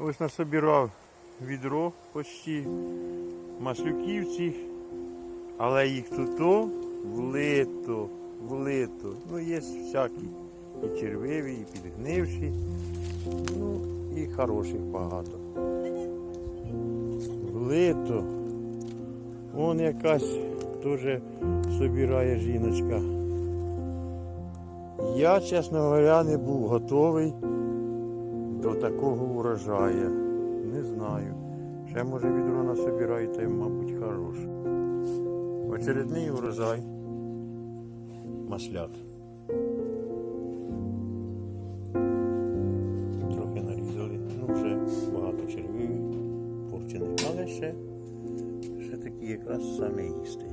Ось насобирав відро почти маслюків цих, але їх тут то влито, влито. Ну, є всякі. І червиві, і підгнивші. Ну, і хороших багато. Влито. Вон якась теж собирає жіночка. Я, чесно говоря, не був готовий до такого урожаю. Не знаю. Ще може відро й, мабуть, хорош. Очередний урожай маслят. Трохи нарізали. Ну, вже багато червивих, порчених, але ще, ще такі якраз. Саме їсти.